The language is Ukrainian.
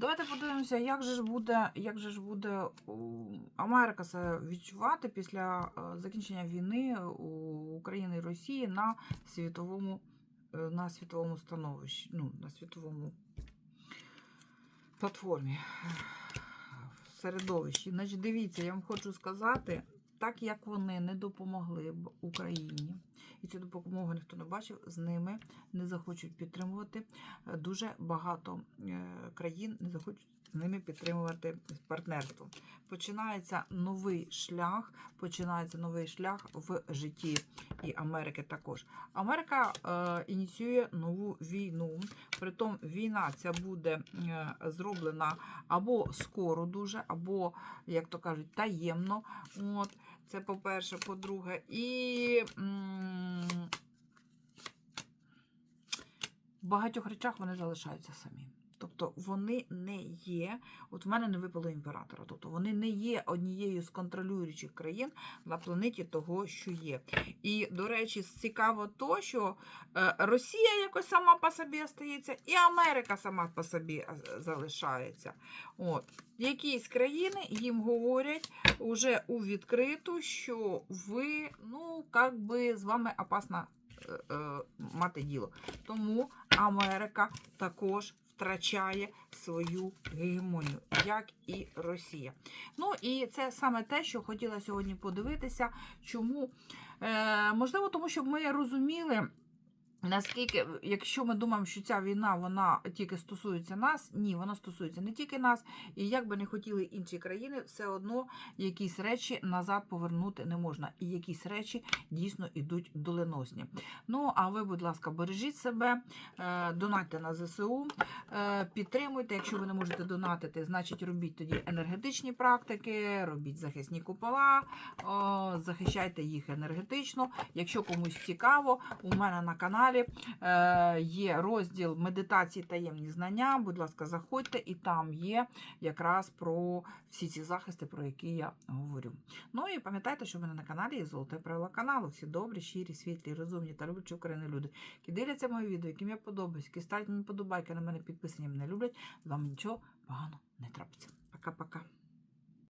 Давайте подивимося, як же ж буде, як же ж буде Америка себе відчувати після е, закінчення війни у України і Росії на світовому, е, на світовому становищі, ну, на світовому платформі, в середовищі. Значить, дивіться, я вам хочу сказати, так як вони не допомогли б Україні, і цю допомогу ніхто не бачив, з ними не захочуть підтримувати. Е, Дуже багато е, країн не захочуть з ними підтримувати партнерство. Починається новий шлях, починається новий шлях в житті і Америки також. Америка е, ініціює нову війну. Притом війна ця буде е, зроблена або скоро дуже, або, як то кажуть, таємно. От, це по-перше, по-друге, і м, в багатьох речах вони залишаються самі. Тобто вони не є, от в мене не випало імператора, тобто вони не є однією з контролюючих країн на планеті того, що є. І, до речі, цікаво то, що е, Росія якось сама по собі остається, і Америка сама по собі е, залишається. От. Якісь країни їм говорять уже у відкриту, що ви, ну, як би з вами опасно е, мати діло. Тому Америка також втрачає свою гегемонію, як і Росія. Ну і це саме те, що хотіла сьогодні подивитися. Чому? Е, можливо, тому що ми розуміли. Наскільки, якщо ми думаємо, що ця війна вона тільки стосується нас, ні, вона стосується не тільки нас, і як би не хотіли інші країни, все одно якісь речі назад повернути не можна. І якісь речі дійсно йдуть доленосні. Ну, а ви, будь ласка, бережіть себе, е, донатьте на ЗСУ, е, підтримуйте. Якщо ви не можете донатити, значить робіть тоді енергетичні практики, робіть захисні купола, захищайте їх енергетично. Якщо комусь цікаво, у мене на каналі е, є розділ медитації таємні знання. Будь ласка, заходьте, і там є якраз про всі ці захисти, про які я говорю. Ну і пам'ятайте, що в мене на каналі є золоте правило каналу. Всі добрі, щирі, світлі, розумні та люблячі України люди, які дивляться мої відео, яким я подобаюсь, які ставлять мені подобайки на мене підписані, мене люблять. З вами нічого поганого не трапиться. Пока-пока.